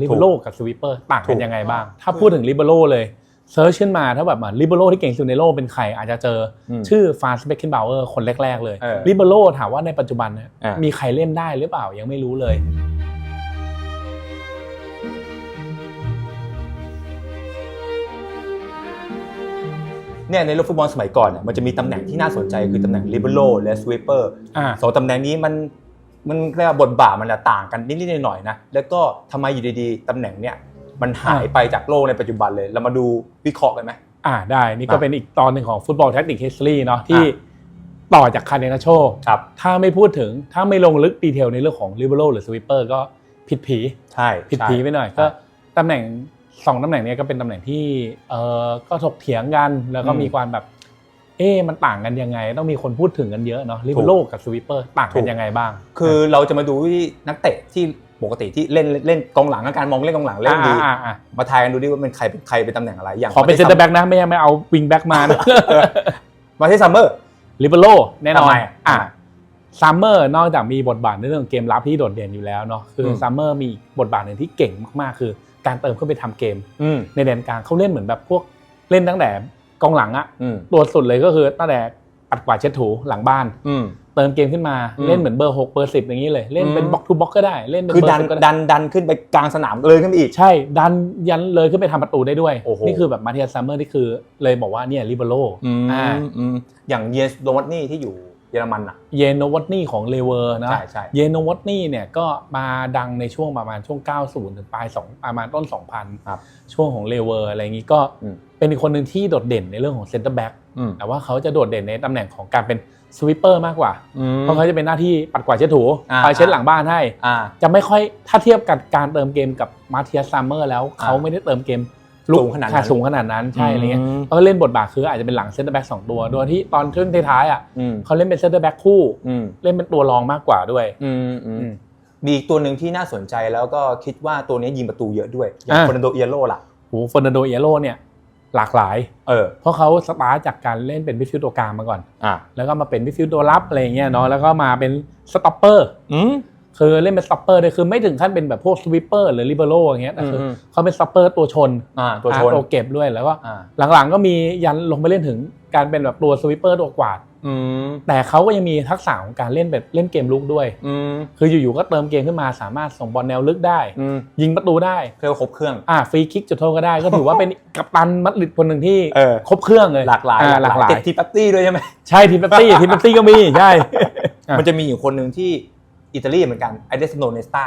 ลิเบโรกับสวิปเปอร์ต่างกันยังไงบ้าง ถ้าพูดถึงลิเบโรเลยเซิร์ชขึ้นมาถ้าแบบลิเบโรที่เก่งที่สุดในโลกเป็นใคร อาจจะเจออมชื่อฟานสเปคเคนบาวเออร์คนแรก ๆ เลยเออลิเบโรถามว่าในปัจจุบันเนี่ยอะมีใครเล่นได้หรือเปล่ายังไม่รู้เลยเนี่ยในโลกฟุตบอลสมัยก่อนเนี่ยมันจะมีตำแหน่งที่น่าสนใจคือตำแหน่ง libero และ sweeper อ่าสองตำแหน่งนี้มัน มันเรียกว่าบทบาทมันจะต่างกันนิดๆหน่อยๆนะแล้วก็ทำไมอยู่ดีๆตำแหน่งเนี่ยมันหายไปจากโลกในปัจจุบันเลย เรามาดูวิเคราะห์กันไหม อ่าได้นี่ก็อะเป็นอีกตอนหนึ่งของฟุตบอลแท็กติก history เนาะที่อ่ ต่อจากคาเนนาโชครับ ถ้าไม่พูดถึงถ้าไม่ลงลึกดีเทลในเรื่องของลิเบโรหรือสวิปเปอร์ก็ผิดผี ใช่ผิดใช่ผีไปหน่อยใช่ก็ตำแหน่งสองตำแหน่งเนี้ก็เป็นตำแหน่งที่เออก็ถกเถียงกันแล้วก็อืมมีความแบบ เอ๊ะมันต่างกันยังไง ต้องมีคนพูดถึงกันเยอะเนาะลิเบโรกับสวิปเปอร์ต่างถูกันกยังไงบ้าง คือเราจะมาดูที่นักเตะที่ปกติที่เล่นเล่นกองหลังและการมองเล่นกองหลังเล่นดีอ่าอ่าอ่ามาทายกันดูดิว่าเป็นใครเป็นใครเป็นตำแหน่งอะไรอย่างขอเป็นเซนเตอร์แบ็กนะไม่ใช่ไม่เอาวิงแบ็กมานะมาที่ซัมเมอร์ลิเบโรแน่นอทำนไมอะซัมเมอร์นอกจากมีบทบาทในเรื่องเกมรับที่โดดเด่นอยู่แล้วเนาะคือมซัมเมอร์มีบทบาทหนึ่งที่เก่งมากๆคือ การเติมเข้าไปทำเกมอืมในแดนกลางเขาเล่นเหมือนแบบพวกเล่นตั้งแต่ กองหลังอะอืมตัวสุดเลยก็คือตั้งแต่ปัดกวาดเช็ดถูหลังบ้าน อืม เติมเกมขึ้นมาอืมเล่นเหมือนเบอร์หกเบอร์สิบอย่างนี้เลยเล่นเป็นอืม บล็อกทูบล็อกก็ได้เล่นเป็นคือเบอดันร์10ก็ได้ดันดันขึ้นไปกลางสนามเลยขึ้นไปอีก ใช่ดันยันเลยขึ้นไปทำประตูได้ด้วย โอ้โห นี่คือแบบมาเทียซัมเมอร์นี่คือเลยบอกว่าเนี่ยลิเบโร อืมอ่าอืมอย่างเยสโดวัตนี่ที่อยู่เยอรมันอะเยโนวัตนี่ของเลเวอร์นะใช่ใช่เยโนวัตนี่เนี่ยก็มาดังในช่วงประมาณช่วง 90 ถึงปลาย2ประมาณต้น 2000ครับช่วงของเลเวอร์อะไรอย่างนี้ก็อืมเป็นอีกคนหนึ่งที่โดดเด่นในเรื่องของเซนเตอร์แบ็กอืมแต่ว่าเขาจะโดดเด่นในตำแหน่งของการเป็นสวิปเปอร์มากกว่าอืมเพราะเขาจะเป็นหน้าที่ปัดกวาดเช็ดถูอ่าคอยเช็ดหลังบ้านให้อ่าจะไม่ค่อยถ้าเทียบกับการเติมเกมกับมาเทียซัมเมอร์แล้วเขาไม่ได้เติมเกม ลุกสูงขนาดนั้นค่ะสูงขนาดนั้นใช่อะไรเงี้ยมเขาก็เล่นบทบาทคืออาจจะเป็นหลังเซนเตอร์แบ็กสองตัวโดยที่ตอนช่วงท้ายๆอะอืมเขาเล่นเป็นเซนเตอร์แบ็กคู่อืมเล่นเป็นตัวรองมากกว่าด้วยอืมอืมอืมมีอีกตัวหนึ่งที่น่าสนใจแล้วก็คิดว่าตัวนี้ยิงประตูเยอะด้วยอย่างอ่าฟอร์นันโดเอียโร่ล่ะโหฟอร์นันโดเอโรเนี่ยหลากหลาย เออ เพราะเขาสตาร์ทจากการเล่นเป็นมิดฟิลด์ตัวกลางมาก่อน อ่า แล้วก็มาเป็นมิดฟิลด์ตัวรับอะไรอย่างเงี้ยเนาะ แล้วก็มาเป็นสต็อปเปอร์ อืม คือเล่นเป็นสต็อปเปอร์เลยคือไม่ถึงขั้นเป็นแบบพวกสวิปเปอร์หรือลิเบโรอย่างเงี้ยแต่คืออมเขาเป็นสต็อปเปอร์ตัวชนอ่าตัวชนอ่าตัวเก็บด้วยแล้วก็อ่าหลังๆก็มียันลงไปเล่นถึงการเป็นแบบตัวสวิปเปอร์ตัวกวาดอืมแต่เขาก็ยังมีทักษะของการเล่นแบบเล่นเกมลุกด้วยอืมคืออยู่ๆก็เติมเกมขึ้นมาสามารถส่งบอลแนวลึกได้อืมยิงประตูได้เรียกว่าครบเครื่องอ่าฟรีคิกจุดโทษก็ได้ก็ถือว่าเป็นกัปตันมัดริดคนหนึ่งที่เออครบเครื่องเลยหลากหลายอ่หลากหลายติดทีมแป๊บตี้ด้วยใช่ไหมใช่ทีมเป๊ปซี่ทีมเป๊ปซี่ก็มีใช่อะมันจะมีอยู่คนหนึ่งที่ อิตาลีเหมือนกันไอเดสโนเนสตา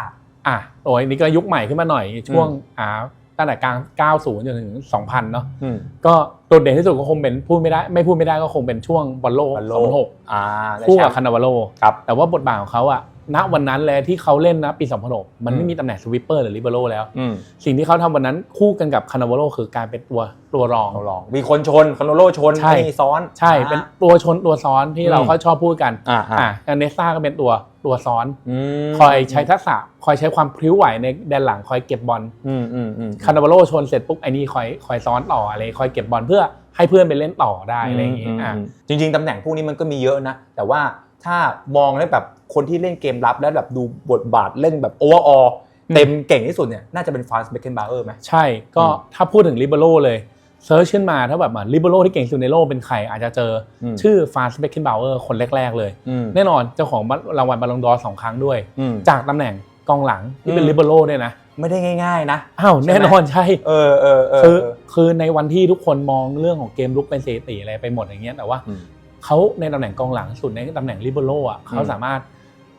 อะโอ้ยนี่ก็ยุคใหม่ขึ้นมาหน่อยช่วงอ่าตั้งแต่กลาง 90 จนถึง 2000 เนาะอืมก็โดดเด่นที่สุดก็คงเป็นพูดไม่ได้ไม่พูดไม่ได้ก็คงเป็นช่วงบอลโลกบอลโลก2006อ่าได้คู่แชกับมป์คานาวาโลครับแต่ว่าบทบาทของเขาอะณวันนั้นเลยที่เขาเล่นนะปี 2006 มันอืไม่มมีตำแหน่งสวิปเปอร์หรือลิเบโรแล้วอืมสิ่งที่เขาทำวันนั้นคู่กันกับคานาวาโลคือการเป็นตัวตัวรองเราลอง มีคนชนคอนโนโลชนใช่นี่ซ้อน ใช่เป็นตัวชนตัวซ้อนที่เราอืมเขาชอบพูดกันอ่าอ่าอะเนสซ่าก็เป็นตัว ตัวซ้อนมคอยใช้ทักษะ คอยใช้ความพลิ้วไหวในแดนหลังคอยเก็บบอลอืมอืมอืมคานาวาโลชนเสร็จปุ๊บไอ้นี่คอยคอยซ้อนต่ออะไรคอยเก็บบอลเพื่อให้เพื่อนไปเล่นต่อได้อะไรอย่างงี้มอะมจริง ๆตำแหน่งพวกนี้มันก็มีเยอะนะ แต่ว่าถ้ามองแล้วแบบคนที่เล่นเกมรับแล้วแบบดูบทบาทเล่นแบบโอเวอร์อออืมเต็มเก่งที่สุดเนี่ยน่าจะเป็นฟรานซ์เบคเกนบาเออร์ไหมใช่ก็อืมถ้าพูดถึงลิเบโรเลย เซิร์ชขึ้นมาถ้าแบบลิเบโรที่เก่งที่สุดในโลกเป็นใครอาจจะเจออมชื่อฟานสเปคเคนบาวเออร์คนแรก ๆ เลยอืมแน่นอนเจ้าของรางวัลบอลลงดอร์สองครั้งด้วยอืมจากตำแหน่งกองหลังที่เป็นอืมลิเบโรด้วยนะไม่ได้ง่ายๆนะอ้าวใช่ไหมแน่นอนใช่เออเออเออคือเออคือในวันที่ทุกคนมองเรื่องของเกมลุกเป็นสถิติอะไรไปหมดอย่างเงี้ยแต่ว่าอืมเขาในตำแหน่งกองหลังสุดในตำแหน่งลิเบโรอะเขาอืมสามารถ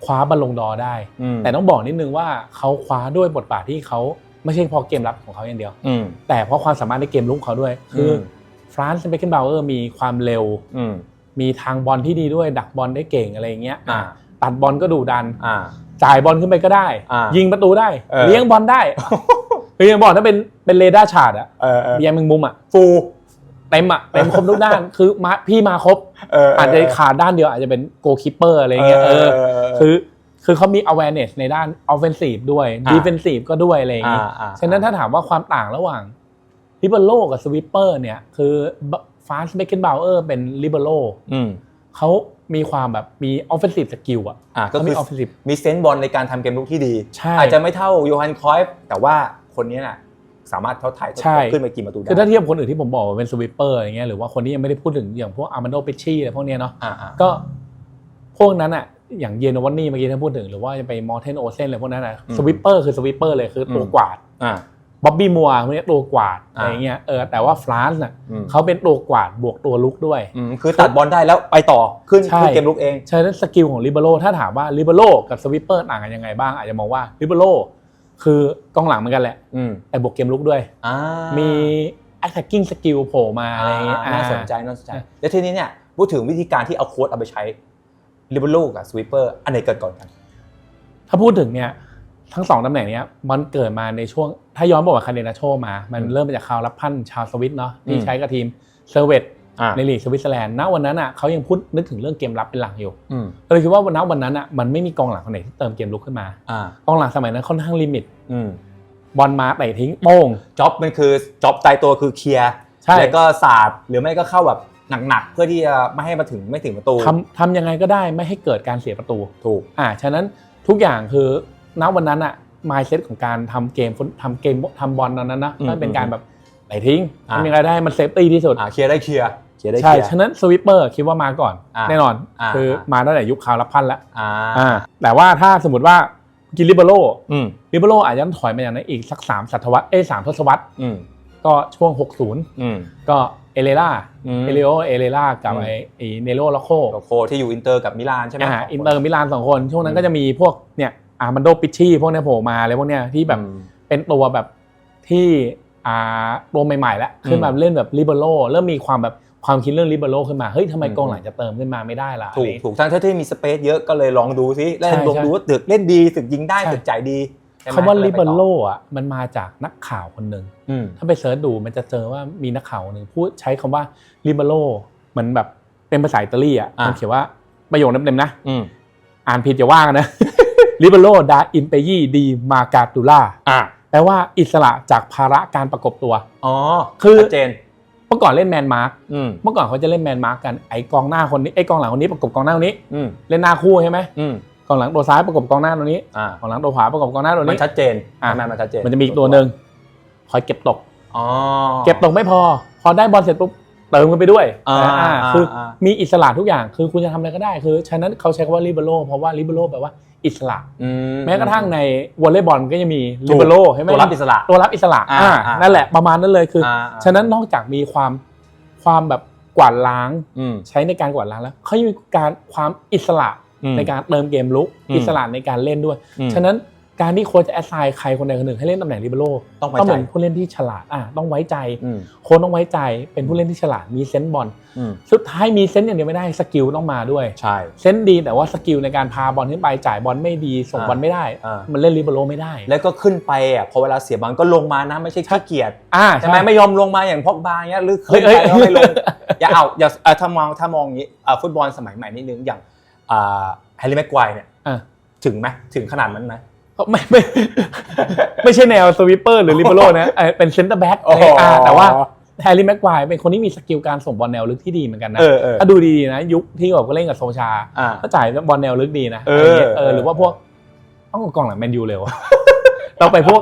คว้าบอลลงดอร์ได้อืมแต่ต้องบอกนิดนึงว่าเขาคว้าด้วยบทบาทที่เขา ไม่ใช่เพอเกมรับของเขาอย่างเดียว อืม แต่เพราะความสามารถในเกมลุกของเขาด้วย คืออมฟรานซ์เบคเกนบาวเออร์มีความเร็ว อืม มีทางบอลที่ดีด้วย ดักบอลได้เก่งอะไรอย่างเงี้ยอ่า ตัดบอลก็ดุดัน อ่า จ่ายบอลขึ้นไปก็ได้ อ่ายิยิงประตูได้ เออ เลี้ยงบอลได้คือยังบอกถ้าเป็นเป็นเรดาร์ชาร์ดอะเออเออเบียร์แมงมุมอะฟูเต็มอะเต็มครบทุกด้าน คือมาพี่มาครบ เออเอาจจะขาดด้านเดียวอาจจะเป็นโกคิปเปอร์อะไรเงี้ยเออ คือ คือเขามี awareness ในด้าน offensive ด้วย อ่า defensive ก็ด้วยอะไรอย่างงี้ อ่าอ่าฉะนั้นถ้าถามว่าความต่างระหว่างลิเบโรกับสวิปเปอร์เนี่ย คือฟาสเบคเกนบาวเออร์เป็นลิเบโรอืมเขามีความแบบมี offensive skill อะอ่าก็เขาคืมี อ offensive มีเซนส์บอลในการทำเกมลุกที่ดี ใช่ อาจจะไม่เท่าโยฮันครอยฟ์แต่ว่าคนนี้น่ะสามารถเท่าไทยใช่ ขึ้นไปกี่ประตูได้คือถ้าเทียบคนอื่นที่ผมบอกว่าเป็นสวิปเปอร์อย่างเงี้ยหรือว่าคนที่ยังไม่ได้พูดถึงอย่างพวกอาร์มานโดเปชชี่อะไรพวกเนี้ยเนาะ อ่าอ่าก็พวกนั้นอะ อย่างเยนวันนี่เมื่อกี้ท่านพูดถึง หรือว่าจะไปมอร์เทนโอเซนอะไรพวกนั้นอะอืมสวิปเปอร์คือสวิปเปอร์เลยคือตัวอืมกวาดอ่าบ๊อบบี้มัวพวกเนี้ยตัวกวาดอ่าอะไรเงี้ยเออแต่ว่าฟรานซ์น่ะอืมเขาเป็นตัวกวาดบวกตัวลุกด้วยอืมคือตัดบอลได้แล้วไปต่อขึ้นใช่ขึ้นเกมลุกเองฉะนั้นสกิลของลิเบโรถ้าถามว่าลิเบโรกับสวิปเปอร์ต่างกันยังไงบ้าง อาจจะมองว่าลิเบโรคือกองหลังเหมือนกันแหละอืมแต่บวกเกมลุกด้วยอ่ามี attacking skill โผล่มาอะไรอย่างเงี้ยอ่าน่าสนใจอ่าน่าสนใจ แล้วทีนี้เนี่ยพูดถึงวิธีการที่เอาโค้ดเอาไปใช้ ลิเบโรกับสวิปเปอร์อันไหนเกิดก่อนกัน ถ้าพูดถึงเนี่ยทั้งสองตำแหน่งเนี้ยมันเกิดมาในช่วง ถ้าย้อนบอกว่าคาเดนาโชมา มันอืมเริ่มมาจากคาวรับพันชาวสวิตเนาะที่อืมใช้กับทีมเซอร์เวตอ่าในลีกสวิตเซอร์แลนด์ณวันนั้นอะเขายังพูดนึกถึงเรื่องเกมรับเป็นหลักอยู่อืมก็เลยคิดว่าวันนั้นวันนั้นอะมันไม่มีกองหลังคนไหนที่เติมเกมลุกขึ้นมาอ่ากองหลังสมัยนั้นค่อนข้างลิมิตอืมบอลมาเตะทิ้งโป้งจ็อบมันคือจ็อบตายตัวคือเคลียร์ใช่แล้วก็สาดหรือไม่ก็เข้าแบบ หนักๆเพื่อที่จะไม่ให้มาถึงไม่ถึงประตูทำทำยังไงก็ได้ไม่ให้เกิดการเสียประตูถูกอ่าฉะนั้นทุกอย่างคือณวันนั้นอะมายเซตของการทำเกมฟุตทำเกมทำบอลนั้นนะอืมมันเป็นการแบบไหลทิ้งอ่าทำยังไงได้ให้มันเซฟตี้ที่สุดอ่าเคลียร์ได้เคลียร์เคลียร์ได้เคใช่ลียร์ฉะนั้นสวิปเปอร์คิดว่ามาก่อนอ่าแน่นอนอ่าคือมาตั้งแต่ยุคคาวรับพันแล้วอ่าอ่าแต่ว่าถ้าสมมติว่ากินลิเบโรอืมลิเบโรอาจจะต้องถอยมาอย่างนั้นอีกสักสามศตวรรษเอ้ยสามทศวรรษอืมก็ช่วง 60อืมก็ เอเลล่าอืม เอเลโอเอเลล่ากับอืมไอไอเนโรลโคโลโคที่อยู่อินเตอร์กับมิลานใช่ไหมอ่าสงคอินเตอร์มิลานสองคน ช่วงนั้อืนมก็จะมีพวกเนี่ยอาร์มันโดปิชชี่พวกเนี้ยโผล่มาอะไรพวกเนี้ยที่แบบ อืม เป็นตัวแบบที่อ่าตัวใหม่ๆแล้วขึ้นมาอืมเล่นแบบลิเบโรเริ่มมีความแบบความคิดเรื่องลิเบโรขึ้นมาเฮ้ยทำไมอืม กองหลังจะเติมขึ้นมาไม่ได้ล่ะถูกอะไรถูกทั้งที่มีสเปซเยอะก็เลยลองดูซิเล่นใช่ลองใช่ดูว่าตึกเล่นดีตึกยิงได้ใช่ ตึกจ่ายดีใช่ไหม คำว่าก็ยลิไปเบต่อโรอะมันมาจากนักข่าวคนหนึ่งอืมถ้าไปเสิร์ชดูมันจะเจอว่ามีนักข่าวคนหนึ่งพูดใช้คำว่าลิเบโรเหมือนแบบเป็นภาษาอิตาลีอะอะมันเขียนว่าประโยคเต็มๆนะอืมอ่านผิดอย่าว่ากันนะลิเบโรดาอินเปยีดีมากาตูล่าอ่าแปลว่าอิสระจากภาระการประกบตัว อ๋อ คือชัดเจน เมื่อก่อนเล่นแมนมาร์กอืมเมื่อก่อนเขาจะเล่นแมนมาร์กกัน ไอ้กองหน้าคนนี้ ไอ้กองหลังคนนี้ประกบกองหน้าคนนี้อืมเล่นหน้าคู่ใช่ไหมอืม กองหลังตัวซ้ายประกบกองหน้าตัวนี้อ่ากองหลังตัวขวาประกบกองหน้าตัวมันนี้ชัดเจนอะ ทำไมมันชัดเจนมันจะมีอีกตัวหนึ่งคอยเก็บตก อ๋อเก็บตกไม่พอ พอได้บอลเสร็จปุ๊บเติมกันไปด้วยอ่าอ่าอ่าคืออามีอิสระทุกอย่างคือคุณจะทำอะไรก็ได้คือฉะนั้นเขาใช้คำว่าลิเบโรเพราะว่าลิเบโรแปลว่าอิสระ อืแม้กระทั่งในวอลเลย์บอลก็ยังมีถูลิกเบโรใช่ไหมตัวรับอิสระ ตัวรับอิสระอ่าอ่าอ่านั่นแหละประมาณนั้นเลยคืออ่าฉะนั้นนอกจากมีความความแบบกวาดล้างอืมใช้ในการกวาดล้างแล้วเขายังมีการความอิสระอืม ในการเติมเกมลุกอืมอิสระในการเล่นด้วยอืมฉะนั้นการที่โค้ชจะแอสไซน์ใครคนใดคนหนึ่งให้เล่นตำแหน่งลิเบโรต้องไว้ต้องใจเป็นผู้เล่นที่ฉลาดอะต้องไว้ใจอืมโค้ชต้องไว้ใจเป็นผู้เล่นที่ฉลาดมีเซนส์บอลอืมสุดท้ายมีเซนส์อย่างเดียวไม่ได้สกิลต้องมาด้วยใช่เซนส์ดีแต่ว่าสกิลในการพาบอลขึ้นไปจ่ายบอลไม่ดีส่งอ่าบอลไม่ได้อ่ามันเล่นลิเบโรไม่ได้ แล้วก็ขึ้นไปอะพอเวลาเสียบอลก็ลงมานะไม่ใช่ขี้เกียจอ่าใช่ไหมไม่ยอมลงมาอย่างพอกบาเงี้ยหรือเฮ้ขึ้ยนเฮ้ยไปแล้วไม่ลงอย่าเอาอย่าเอ่อถ้ามองถ้ามองอย่างนี้อ่าฟุตบอลสมัยใหม่นิดนึงอย่างอ่า แฮร์รี่แม็กควายเนี่ยอะถึงไหมถึงขนาดนั้นไหมไม่ไม่ไม่ใช่แนวสวิปเปอร์หรือลิเบโรนะเออเป็นเซนเตอร์แบ็กอ๋อแต่ว่าแฮร์รี่แม็กควายเป็นคนที่มีสกิลการส่งบอลแนวลึกที่ดีเหมือนกันนะเออเออถ้าดูดีๆนะ ยุคที่แบบก็เล่นกับโซชาอ่าก็จ่ายบอลแนวลึกดีนะเอออะไรเงี้ยเออเออหรือว่าพวกต้องกองหลังแมนยูเร็วเราไปพวก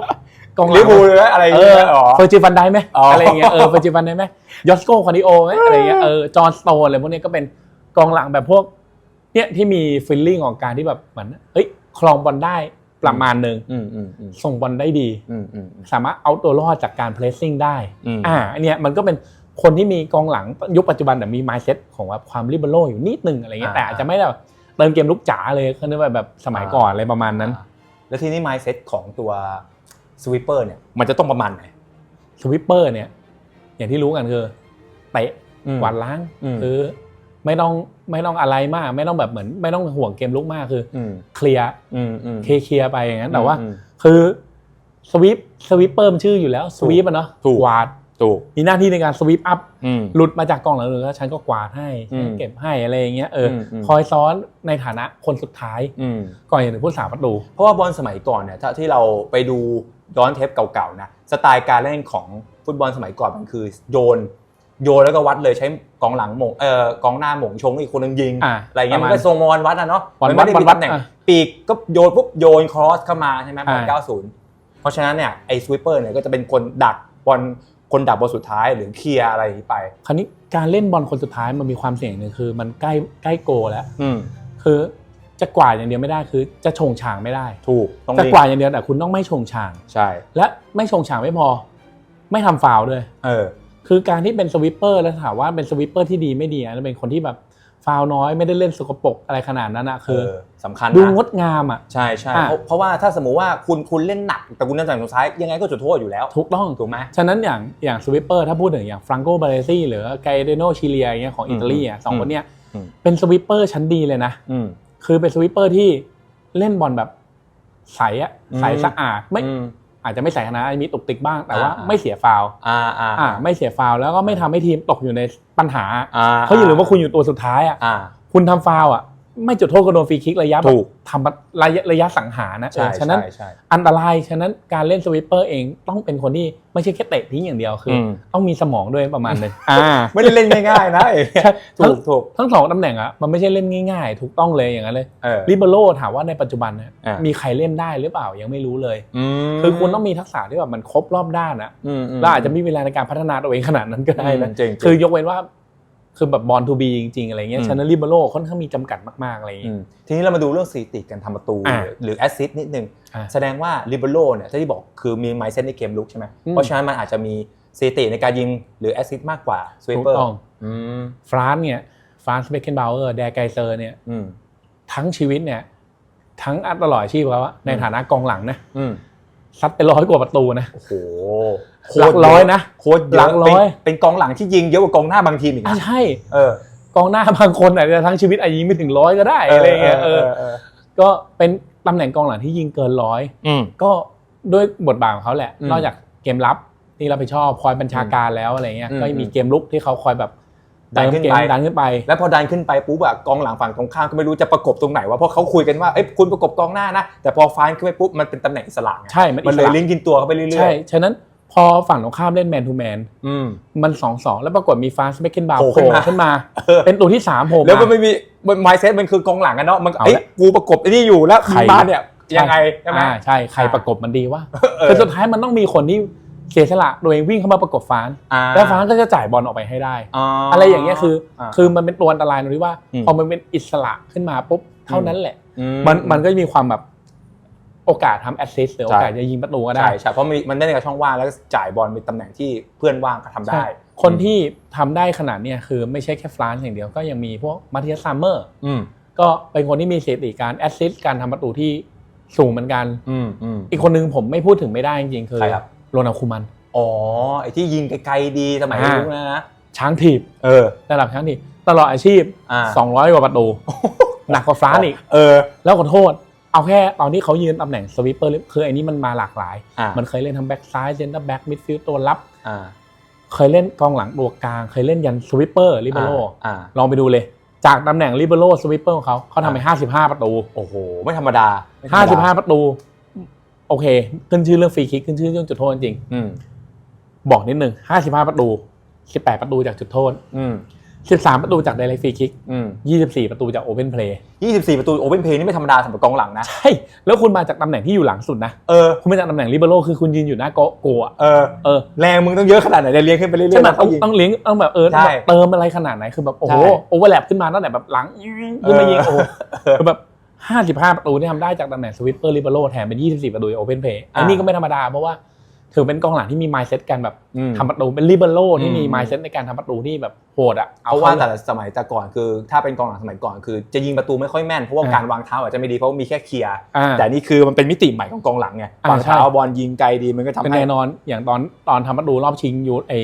กองหลัลิงเวอร์พูลเลยไหมอะไรอย่างเอเงี้อยอ๋อเฟอร์จิฟันได้ไหมอ๋อออะไรเงี้ยเออเฟอร์จิฟันได้ไหมยอสโกคานิโอไหมอะไรเงี้ยเออจอห์นสโตนอะไรพวกเนี้ยก็เป็นกองหลังแบบพวก เนี่ยที่มีฟีลลิ่งของการที่แบบเหมือนเฮ้ยคลองบอลได้ประมาณหนึ่งอืมอืมอืมส่งบอลได้ดีอืมอืมสามารถเอาตัวรอดจากการเพรสซิ่งได้อืมอ่าอันเนี้ยมันก็เป็นคนที่มีกองหลังยุคปัจจุบันแต่มีมายเซ็ตของว่าความลิเบโรอยู่นิดนึงอะไรเงี้ยอ่าแต่อาจจะไม่ได้แบบเติมเกมลุกจ๋าเลยคือนึกว่าแบบสมัยก่อนอะไรประมาณนั้นอ่าแล้วทีนี้ mindset ของตัวสวิปเปอร์เนี่ยมันจะต้องประมาณไหนสวิปเปอร์เนี่ย อย่างที่รู้กันคือเตะอืมกวาดล้างอืมคือไม่ต้อง ไม่ต้องอะไรมาก ไม่ต้องแบบเหมือนไม่ต้องห่วงเกมลุกมากคืออืมเคลียร์อืมอืมเคลียร์ไปอย่างนั้นแต่ว่าอืมคือสวิปสวิปเปอร์มันชื่ออยู่แล้วสวิปอะเนาะถูกกวาดถูกมีหน้าที่ในการสวิปอัพอืมหลุดมาจากกองหลังเลยแล้วฉันก็กวาดให้อืมเก็บให้อะไรอย่างเงี้ยเอออมอืมคอยซ้อนในฐานะคนสุดท้ายอืมก่อนจะถึงผู้สาประตู เพราะว่าบอลสมัยก่อนเนี่ยถ้าที่เราไปดูย้อนเทปเก่าๆนะสไตล์การเล่นของฟุตบอลสมัยก่อนมันคือโยน โยนแล้วก็วัดเลยใช้กองหลังหม่งเอ่อกองหน้าหม่งชงอีกคนนึงยิงอ่าอะไรเงี้ยประมัมาณนก็ทรงมอนวัดอะเนาะวันมัไม่ได้วัดมีวัดตำแหน่งอะปีกก็โยนปุ๊บโยนครอสเข้ามาใช่ไหมบอลอ่าเก้าศูนย์พอราะฉะนั้นเนี่ยไอ้สวิปเปอร์เนี่ยก็จะเป็นคนดักบอลคนดักบอลสุดท้ายหรือเคลียร์อะไรอย่างนี้ไป คราวนี้การเล่นบอลคนสุดท้ายมันมีความเสี่ยงหนึ่งคือ มันใกล้ใกล้โกลแล้วอืมคือจะกวาดอย่างเดียวไม่ได้คือ จะชงฉางไม่ได้ ถูกต้องจะรีบกวาดอย่างเดียวแต่คุณต้องไม่ชงฉางใช่ และไม่ชงฉางไม่พอ ไม่ทำฟาวล์ด้วย เออ คือการที่เป็นสวิปเปอร์แล้วถามว่าเป็นสวิปเปอร์ที่ดีไม่ดีอะเป็นคนที่แบบฟาวล์น้อยไม่ได้เล่นสกปรกอะไรขนาดนั้นอะคือเออสำคัญดูนะงดงามอะใช่ใช่อะเพราะเพราะว่าถ้าสมมุติว่าคุณคุณเล่นหนักแต่คุณเล่นจากสุดท้ายยังไงก็จุดโทษอยู่แล้วถูกต้องถูกไหมฉะนั้นอย่างอย่างสวิปเปอร์ถ้าพูดถึงอย่างฟรังโกบาเลซี่หรือไกเดโนชิเลียอย่างเงี้ยของอิตาลีอะสองคนเนี้ยอืมเป็นสวิปเปอร์ชั้นดีเลยนะอืมคือเป็นสวิปเปอร์ที่เล่นบอลแบบใสอะอืมใสสะอาดไม่ อืมอาจจะไม่ใสขนาดนั้นมีตุกติกบ้าง แต่ว่าอ่าไม่เสียฟาวล์อ่าอ่าอ่าไม่เสียฟาวล์แล้วก็ไม่ทำให้ทีมตกอยู่ในปัญหาอ่าเขาะอย่าลืมว่าคุณอยู่ตัวสุดท้ายอะอ่าคุณทำฟาวล์อะ ไม่จุดโทษก็โดนฟรีคิกระยะแบบถูกทำระยะระยะสังหารนะใช่เออฉะนั้นใช่ใช่อันตรายฉะนั้นการเล่นสวิปเปอร์เองต้องเป็นคนที่ไม่ใช่แค่เตะทิ้งอย่างเดียวคืออมต้องมีสมองด้วยประมาณหนึงอ่าไม่ได้เล่นง่ายๆนะเอ๋ใช่ถูกถูกทั้งสองตำแหน่งอะมันไม่ใช่เล่นง่ายๆ ถูกต้องเลยอย่างนั้นเลยเออลิเบโรถามว่าในปัจจุบันเนี่ยอ่ามีมีใครเล่นได้หรือเปล่ายังไม่รู้เลยอืมคือคุณต้องมีทักษะที่แบบมันครบรอบด้านอะอืมมแล้วอาจจะมีเวลาในการพัฒนาตัวเองขนาดนั้นก็ได้นะอืมจริงๆคือยกเว้นว่า คือแบบบอลทูบีจริงๆอะไรเงี้ยอืมฉะนั้นลิเบโรค่อนข้างมีจำกัดมากๆอะไรอย่างอืเงี้ยมทีนี้เรามาดูเรื่องสถิติการทำประตูอ่าหรือแอสซิสต์นิดนึงอ่าแสดงว่าลิเบโรเนี่ยที่บอกคือมีไมเซ็ตในเกมลุกใช่ไหมอืมเพราะฉะนั้นมันอาจจะมีสถิติในการยิงหรือแอสซิสต์มากกว่าสวีถูเปกอร์ต้องอืมฟรานซ์เนี่ยฟรานซ์เบคเคนบาวเออร์แดไกเซอร์เนี่ยอืมทั้งชีวิตเนี่ย ทั้งอัตลอดอาชีพเขาอะในฐานะกองหลังนะอืมซัดไปร้อยกว่าประตูนะโอ้โห หลักร้อยนะโคตรเยอะหลักร้อยเป็นเป็นกองหลังที่ยิงเยอะกว่ากองหน้าบางทีมอีกอะนะใช่เออกองหน้าบางคนอาจจะทั้งชีวิตอาจจะยิงไม่ถึงร้อยก็ได้อะไรเงี้ยเออเออก็เป็นตำแหน่งกองหลังที่ยิงเกินร้อยอืมก็ด้วยบทบาทของเขาแหละอืมนอกจากเกมรับที่รับผิดชอบคอยบัญชาการแล้วอะไรเงี้ยอืมก็มีเกมลุกที่เขาคอยแบบดันขึ้นเกมไปดันขึ้นไป แล้วพอดันขึ้นไปปุ๊บอะกองหลังฝั่งตรงข้ามก็ไม่รู้จะประกบตรงไหนวะเพราะเขาคุยกันว่าเอ้ยคุณประกบกองหน้านะแต่พอฟานขึ้นไปปุ๊บมันเป็นตำแหน่งอิสระไงใช่มันมันเลยอิสระลิงก์กินตัวเข้าไปเรื่อยๆใช่ฉะนั้น พอฝั่งตรงข้ามเล่นแมนทูแมนอืม มันสองสองแล้วปรากฏมีฟาสเบคเคนบาวโผล่โผขึ้นล่มา ขึ้นมา เออเป็นตัวที่สามโผล่แล้วมันมา ไม่มีมันไมเซ็ตมันคือกองหลังกันเนาะมันเอาเอ้ยละกูประกบไอ้นี่อยู่แล้วใครมาเนี่ยยังไงใช่ไหม อ่าใช่ใครประกบมันดีวะเออคือสุดท้ายมันต้องมีคนที่เสียสละโดยวิ่งเข้ามาประกบฟานอ่าแล้วฟานก็จะจ่ายบอลออกไปให้ได้อ๋อออะไรอย่างเงี้ยคือาคือมันเป็นตัวอันตรายตรงที่ว่า อืม พอมันเป็นอิสระขึ้นมาปุ๊บเท่านั้นแหละอืมันมันก็จะมีความแบบ โอกาสทำแอสซิสต์หรือโอกาสจะยิงประตูก็ได้ ใช่ใช่เพราะมันมันได้ในกับช่องว่างแล้วก็จ่ายบอลเป็นตำแหน่งที่เพื่อนว่างก็ทำได้ ใช่คนที่ทำได้ขนาดเนี้ยคือไม่ใช่แค่ฟรานซ์อย่างเดียวก็ยังมีพวกมาเทียสซัมเมอร์ อืมก็เป็นคนที่มีสถิติการแอสซิสต์การทำประตูที่สูงเหมือนกัน อืมอืมอีกคนนึงผมไม่พูดถึงไม่ได้จริงๆคือใครครับ โรนัลคูมัน อ๋อไอ้ที่ยิงไกลๆดีสมัยอ่านู้นนะนะช้างถีบเออ ระดับช้างถีบตลอดอาชีพ อ่า 200 กว่าประตู หนักกว่าฟรานซ์อีก เออ แล้วขอโทษ เอาแค่ตอนที่เขายืนตำแหน่งสวิปเปอร์คือไอ้นี้มันมาหลากหลาย อ่ามันเคยเล่นทั้งแบ็กซ้ายเซนเตอร์แบ็กมิดฟิลด์ตัวรับ อ่าเคยเล่นกองหลังตัวกลาง เคยเล่นยันสวิปเปอร์ลิเบโรอ่าลองไปดูเลย จากตำแหน่งลิเบโรสวิปเปอร์ของเขาเขาทำไป55 ประตู โอ้โห ไม่ธรรมดาไม่ธรรมด55 ประตู โอเค ขึ้นชื่อเรื่องฟรีคิกขึ้นชื่อเรื่องจุดโทษจริงอืมบอกนิดนึง55 ประตู 18 ประตูจากจุดโทษ อืม 13 ประตูจากไดเรกฟรีคิกอืม24 ประตูจากโอเพนเพลย์ยี่สิบสี่ประตูโอเ n นเพย์นี่ไม่ธรรมดาสำหรับกองหลังนะ ใช่ แล้วคุณมาจากตำแหน่งที่อยู่หลังสุดนะ เออ คุณมาจากตำแหน่งลิเบโรคือคุณยืนอยู่หน้าโกโกะเออ เออแรงมึงต้องเยอะขนาดไหนจะเลี้ยงขึ้นไปเรื่อยๆใช่ไหมแล้วต้องก็ยิง ต้องเลี้ยงต้องแบบเออใช่แบบเติมอะไรขนาดไหนคือแบบโอ้โหใช่ โอเวอร์แลปขึ้นมาตั้งแต่แบบหลังขึ้นมายิงเออโอ้โหคือแบบ 55 ประตูที่ทำได้จากตำแหน่งสวิปเปอร์ลิเบโรแถมเป็น 24 ประตูโอเพนเพย์อันนี้ก็ไม่ธรรมดาเพราะว่า ถือเป็นกองหลังที่มีไมซ์เซตการแบบอืม ทำประตูเป็นลิเบโรที่มีอืมไมซ์เซตในการทำประตูที่แบบโหดอะเพราะว่าข้แต่สมัยแต่ก่อนคือ ถ้าเป็นกองหลังสมัยก่อนคือ จะยิงประตูไม่ค่อยแม่นเพราะว่าอ่าการวางเท้าอาจจะไม่ดีเพราะว่ามีแค่เคลียร์อ่า แต่นี่คือมันเป็นมิติใหม่ของกองหลังไงอ่าวางเท้าใช่บอลยิงไกลดีมันก็ทำเป็นให้แน่นอนอย่างตอนตอนทำประตูรอบชิงยูไอ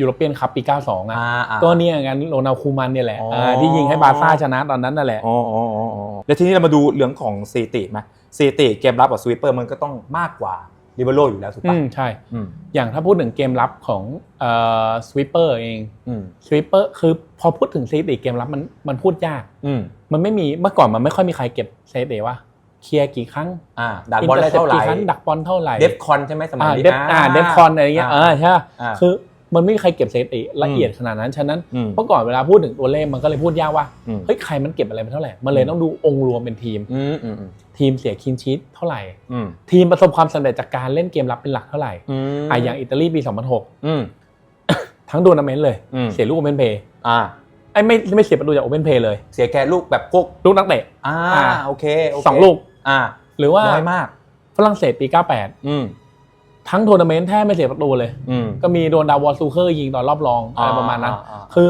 ยูโรเปียนคัพปี 92อะอ่าอ่า ก็เนี่ยงั้นโรนัลคูมันเนี่ยแหละอ๋ออ่าที่ยิงให้บาร์ซ่าชนะตอนนั้นนั่นแหละ อ๋ออ๋ออ๋ออ๋อแล้วทีนี้เรามาดูเรื่องของสถิติไหมสถิติเกมรับกับสวีปเปอร์มันก็ต้องมากกว่า ลิเบโรอยู่แล้วถูกอืปะมใช่อืมอย่างถ้าพูดถึงเกมรับของเอ่อสวิปเปอร์เองอืมสวิปเปอร์คือพอพูดถึงสถิติเกมรับมันมันพูดยาก อืมมันไม่มีเมื่อก่อนมันไม่ค่อยมีใครเก็บสถิติว่าเคลียร์กี่ครั้งอ่าดักบอลได้เท่าไหร่กี่ครั้งดักบอลเท่าไหร่ เดฟคอนใช่ไหมสมัยอ่านี้เดฟอ่าเดฟคอนอะไรเงี้ยเออใช่ปะอ่า คือ มันไม่มีใครเก็บสถิติละเอียดขนาดนั้น ฉะนั้นอืมเมื่อก่อนเวลาพูดถึงตัวเลขมันก็เลยพูดยากว่าอืมเฮ้ยใครมันเก็บอะไรไปเท่าไหร่ มันเลยต้องดูองค์รวมเป็นทีมอืมอืมอืมทีมเสียคินชีตเท่าไหร่อืมทีมประสบความสำเร็จจากการเล่นเกมรับเป็นหลักเท่าไหร่อืมอะอย่างอิตาลีปี 2006อืมทั้งดูนาเมนต์เลยอืมเสียลูกโอเ n นเพย์อ่าไอ้ไม่ไม่เสียประตูจากโอเ n นเพย์เลย เสียแค่ลูกแบบพวกลูกนักเตะ อ่าอ่าโอเคโเคสองลูก อ่า หรือว่าน้อยมาก ฝรั่งเศสปี 98อืม ทั้งทัวร์นาเมนต์แทบไม่เสียประตูเลย อืม ก็มีโดนดาวอลซูเคอร์ยิงตอนรอบรองอะไรประมาณนั้น อ่า คือ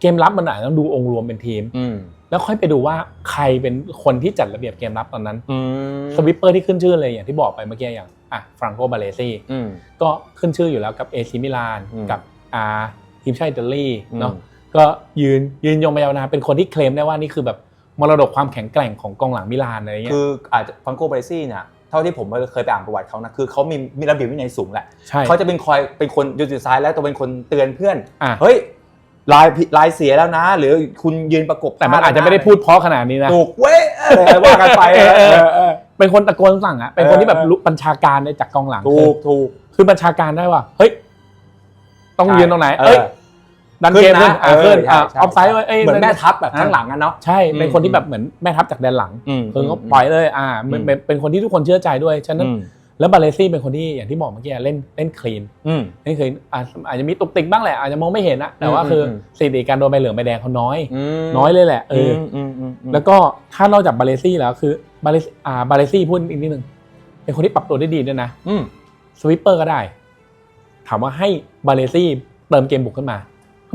เกมรับมันอาจจะต้องดูองค์รวมเป็นทีม อืมแล้วค่อยไปดูว่าใครเป็นคนที่จัดระเบียบเกมรับตอนนั้น อืมสวิปเปอร์ที่ขึ้นชื่อเลยอย่างที่บอกไปเมื่อกี้อย่างอะฟรังโกบาเลซี่อืม ก็ขึ้นชื่ออยู่แล้วกับเอซิมิลานอืมกับอาทีมชาติอิตาลีเนาะอืม ก็ยืนยืนยงมายาวนานเป็นคนที่เคลมได้ว่านี่คือแบบมรดกความแข็งแกร่งของกองหลังมิลานอะไรเงี้ย คืออาจจะฟังโกเบรซี่เนี่ย เท่าที่ผมเคยไปอ่านประวัติเขานะคือเขามีมีระเบียบวินัยสูงแหละใช่เขาจะเป็นคอยเป็นคนยืนสุดท้ายแล้วตัวเป็นคนเตือนเพื่อนอะเฮ้ยลายผิดลายเสียแล้วนะ หรือคุณยืนประกบแต่มันอาจจะไม่ได้พูดเพราะขนาดนี้นะถูกเว้ยอะไรว่ากันไปเออเออเออเออเป็นคนตะโกนสั่งอะเป็นคนที่แบบเออรู้บัญชาการในจากกองหลังถูกถูกคือบัญชาการได้ว่าเฮ้ยต้องใช่ยืนตรงไหนเออเอ้ย ดันเกมขึ้นอะเออขึ้นใช่อะใช่ออฟไซด์ไว้เอ้ยเหมือนแม่ทัพแบบอะข้างหลังกันเนาะใช่เป็นอืมคนที่แบบเหมือนแม่ทัพจากแดนหลังอืมคือเขาปล่อยเลยอ่าเป็นอืมเป็นเป็นคนที่ทุกคนเชื่อใจด้วยฉะนั้นอืมแล้วบาเลซี่เป็นคนที่อย่างที่บอกเมื่อกี้เล่นเล่นคลีนอืมเล่นคลีนอาจอาจจะมีตุกติกบ้างแหละอาจจะมองไม่เห็นนะแต่ว่าอืมคืออมสถิติการโดนใบเหลืองใบแดงเขาน้อยมน้อยเลยแหละเอออมอืมอืมแล้วก็ถ้านอกจากบาเลซี่แล้วคือบาเลอ่าบาเลซี่พูดอีกนิดนึงเป็นคนที่ปรับตัวได้ดีด้วยนะอืมสวิปเปอร์ก็ได้ ถามว่าให้บาเลซี่เติมเกมบุกขึ้นมา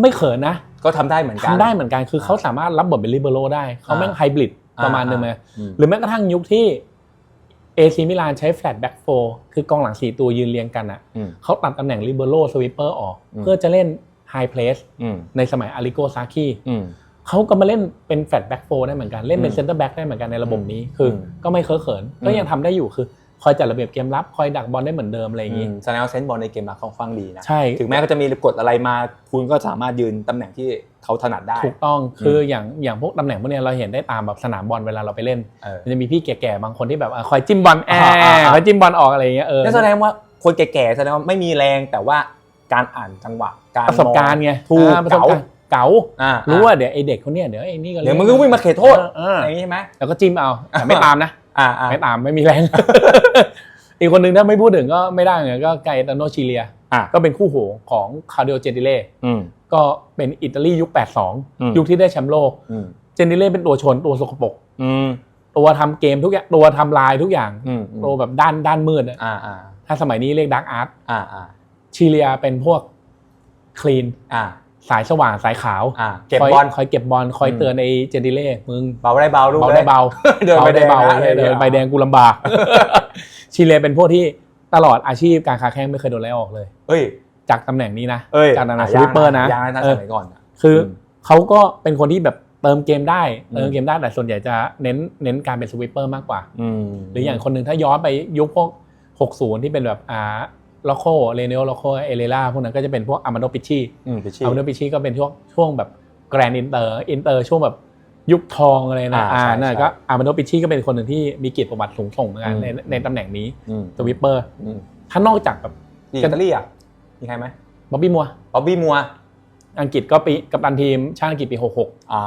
ไม่เขินนะก็ทำได้เหมือนกันทำได้เหมือนกันคือเขาสามารถรับบทเป็นลิเบโรได้เขาแม่งอ่าไฮบริดประมาณนึงเลยอืมหรือแม้กระทั่งยุคที่เอซีมิลานใช้แฟลตแบ็กโฟคือกองหลังสี่ตัวยืนเรียงกันอะอืมเขาตัดตำแหน่งลิเบโรสวิปเปอร์ออกอืมเพื่อจะเล่นไฮเพลสอืมในสมัยอาริโกซากิอืมเขาก็มาเล่นเป็นแฟลตแบ็กโฟได้เหมือนกัน เล่นเป็นอืมเซนเตอร์แบ็กได้เหมือนกันในระบบนี้ คืออมก็ไม่เคอะเขินอืมก็ยังทำได้อยู่คือ คอยจัดระเบียบเกมรับคอยดักบอลได้เหมือนเดิมอะไรอย่างอืนี้มแสดงว่าเซนส์บอลในเกมรับค่อนข้างดีนะใช่ถึงแม้เขาจะมีกฎอะไรมาคุณก็สามารถยืนตำแหน่งที่เขาถนัดได้ถูกต้องคืออย่างอย่างพวกตำแหน่งพวกเนี้ยเราเห็นได้ตามแบบสนามบอลเวลาเราไปเล่นเออมันจะมีพี่แก่ๆบางคนที่แบบอะคอยจิ้มบอลแออ่าอ่าอ่าคอยจิ้มบอลออกอะไรอย่างเงี้ยเออนั่นแสดงว่าคนแก่ๆแสดงว่าไม่มีแรงแต่ว่าการอ่านจังหวะการประสบการณ์ไงถูกอ่าประสบเก๋าการณ์เก๋าอ่ารู้ว่าเดี๋ยวไอเด็กคนเนี้ยเดี๋ยวไอ้นี่ก็เดี๋ยวมึงก็วิ่งมาเขตโทษเอออย่างนี้ใช่ไหมแล้วก็จิ้มเอาแต่ไม่ตามนะ อ่าอ่าไม่ตามไม่มีแรง อีกคนหนึ่งถ้าไม่พูดถึงก็ไม่ได้ไงก็ไกตาโนชิเลียอ่าก็เป็นคู่หูของคาร์ดิโอเจติเล่อืมก็เป็นอิตาลียุคอืม82 ยุคที่ได้แชมป์โลกอืมเจติเล่เป็นตัวชนตัวสกปรกอืมตัวทำเกมทุกอย่างตัวทำลายทุกอย่างอืมตัวแบบด้านด้านมืดอะอ่าอ่าถ้าสมัยนี้เรียกดักอาร์ตอ่าอ่าชิเลียเป็นพวกคลีนอ่า สายสว่างสายขาวอ่าเก็บบอลคยคอยเก็บบอลคอยอืมเตือนไอ้เจติเล่มึงเบาได้เบาลูกเบาได้เบาเดินไปแดงเบานะได้เบาเดินไปแดงกูลำบากชิเลียเป็นพวกที่ตลอดอาชีพการค้าแข้งไม่เคยโดนไล่ออกเลย เอ้ย จากตำแหน่งนี้นะเอ้ยจากตำแหน่งะสวิปเปอร์นะยางนะเอสอมัยก่อนอะคืออเขาก็เป็นคนที่แบบเติมเกมได้อืมเติมเกมได้แต่ส่วนใหญ่จะเน้นเน้นการเป็นสวิปเปอร์มากกว่าอืมหรืออย่างคนหนึ่งถ้าย้อนไปยุคพวก60 ที่เป็นแบบอ่า ลอโคเรเนลลอโคเอเลล่าพวกนั้นก็จะเป็นพวกอามาโดปิชีอืมพิชชี่อามาโดปิชีก็เป็นช่วงช่วงแบบแกรนด์อินเตอร์อินเตอร์ช่วงแบบยุคทองอะไรนะอ่าอ่าใช่นั่นใช่ก็อามาโดปิชีก็เป็นคนหนึ่งที่มีเกียรติประวัติสูงส่งเหมือนกันอืมในในตำแหน่งนี้อืมสวิปเปอร์อืมถ้านอกจากแบบอิตาลีอะมีใครไหมบ๊อบบี้มัวบ๊อบบี้มัว อังกฤษก็ปีกัปตันทีมชาติอังกฤษปี 66อ่า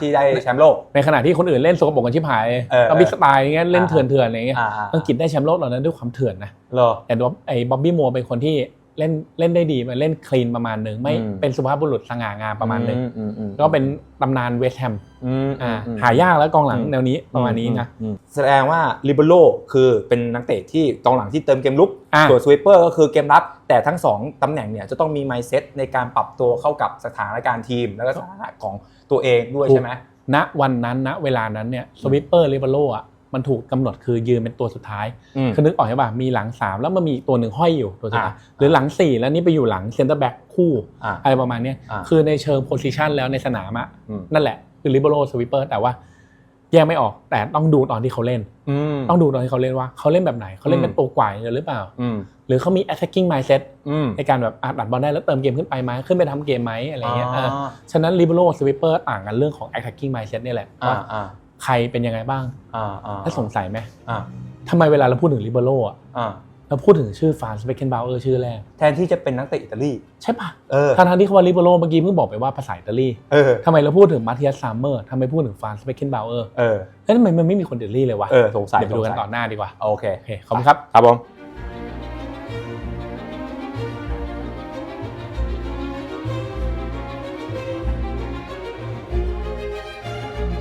ที่ได้แชมป์โลก ในขณะที่คนอื่นเล่นสกปรกกันชิบหายเออเราบิสไตล์อย่างเงี้ยเล่นอ่าเถื่อนเถื่อนๆอะไรเงี้ยอ่าอ่าอังกฤษได้แชมป์โลกเหล่านั้นด้วยความเถื่อนนะเหรอแต่ว่าไอ้บ๊อบบี้มัวเป็นคนที่ เล่นเล่นได้ดีมันเล่นคลีนประมาณหนึ่งไม่อืมเป็นสุภาพบุรุษสง่างามประมาณหนึ่งอือืมอืมก็เป็นตำนานเวสต์แฮมอืมอ่าอืมหายากแล้วกองหลังอืมแนวนี้ประมาณนี้นะอืมแสดงว่าลิเบโรคือเป็นนักเตะที่กองหลังที่เติมเกมลุกอ่าส่วนสวิปเปอร์ก็คือเกมรับ แต่ทั้งสองตำแหน่งเนี่ยจะต้องมีไมซ์เซ็ตในการปรับตัวเข้ากับสถานการณ์ทีม แล้วก็สถานะของตัวเองด้วยใช่ไหมณวันนั้นณเวลานั้นเนี่ยสวิปเปอร์ลิเบโรอะ มันถูกกำหนดคือยืนเป็นตัวสุดท้ายอืมคือนึกออกใช่ป่ะมีหลังสามแล้วมันมีตัวหนึ่งห้อยอยู่ตัวสุดท้ายอ่าหรือหลังสี่แล้วนี่ไปอยู่หลังเซนเตอร์แบ็กคู่อ่าอะไรประมาณเนี้ยอ่าคือในเชิงโพซิชันแล้วในสนามอะอืมนั่นแหละคือลิเบโรสวิปเปอร์แต่ว่าแยกไม่ออกแต่ต้องดูตอนที่เขาเล่นอืมต้องดูตอนที่เขาเล่นว่าเขาเล่นแบบไหนเขาเล่นเป็นอืมตัวกวายหรือเปล่าอืมหรือเขามี attacking mindset อืมในการแบบอัดบอลได้แล้วเติมเกมขึ้นไปไหมขึ้นไปทำเกมไหมอะไรเงี้ยอ๋อเออฉะนั้นลิเบโรสวิปเปอร์ต่างกันเรื่องของ attacking mindset นี่แหละอ่าว่าอ่า ใครเป็นยังไงบ้างอ่าอ่าถ้าสงสัยไหมอ่าทำไมเวลาเราพูดถึงลิเบโรอะอ่าเราพูดถึงชื่อฟานสเปเคนบาวเออร์ชื่อแรก แทนที่จะเป็นนักเตะอิตาลี ใช่ปะเออทางทางๆที่เขาว่าลิเบโรเมื่อกี้เพิ่งบอกไปว่าภาษาอิตาลีเออทำไมเราพูดถึงมาเทียสซามเมอร์ทำไมพูดถึงฟานสเปเคนบาวเออร์เออแล้วทำไมมันไม่มีคนอิตาลีเลยวะเออสงสัยเดี๋ยวไปดูกันสงสัยต่อหน้าดีกว่าโอเคโอเคขอบคุณครับครับผม